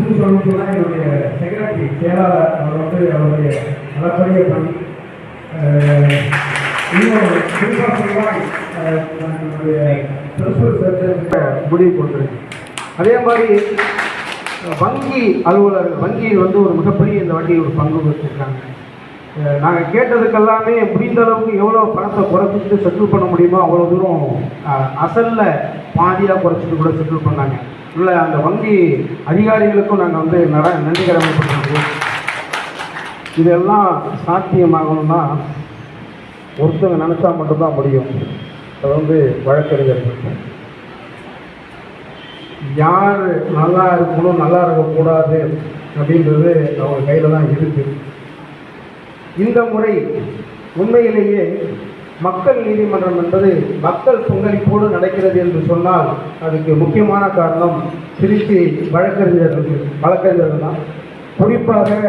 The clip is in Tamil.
குறித்து சொல்லணும் சொன்னால் என்னுடைய செக்ரட்டரி செயலாளர் அவர் வந்து அவருடைய அளப்பரிய பணி இன்னும் குறிப்பாக என்னுடைய பிரின்சிபல் முடிவு கொண்டிருக்கேன் அதே மாதிரி வங்கி அலுவலர்கள் வங்கியில் வந்து ஒரு மிகப்பெரிய இந்த வண்டி ஒரு பங்கு வச்சுருக்காங்க. நாங்கள் கேட்டதுக்கெல்லாமே முடிந்த அளவுக்கு எவ்வளோ பணத்தை குறைச்சிட்டு செட்டில் பண்ண முடியுமோ அவ்வளோ தூரம் அசலில் அசல்ல பாதியாக குறைச்சிட்டு கூட செட்டில் பண்ணாங்க. உள்ள அந்த வங்கி அதிகாரிகளுக்கும் நாங்கள் வந்து நட நன்றி கடமைப்பட்டிருக்கோம். இதெல்லாம் சாத்தியமாகணும்னா ஒருத்தவங்க நினச்சா மட்டும்தான் முடியும். அது வந்து வழக்கறிஞர்கள் யார் நல்லா இருக்கணும் நல்லா இருக்கக்கூடாது அப்படின்றது அவங்க கையில் தான் இருக்குது இந்த முறை உண்மையிலேயே மக்கள் நீதிமன்றம் என்பது மக்கள் பங்களிப்போடு நடக்கிறது என்று சொன்னால் அதுக்கு முக்கியமான காரணம் திருச்சி வழக்கறிஞர்கள் வழக்கறிஞர்கள் தான். குறிப்பாக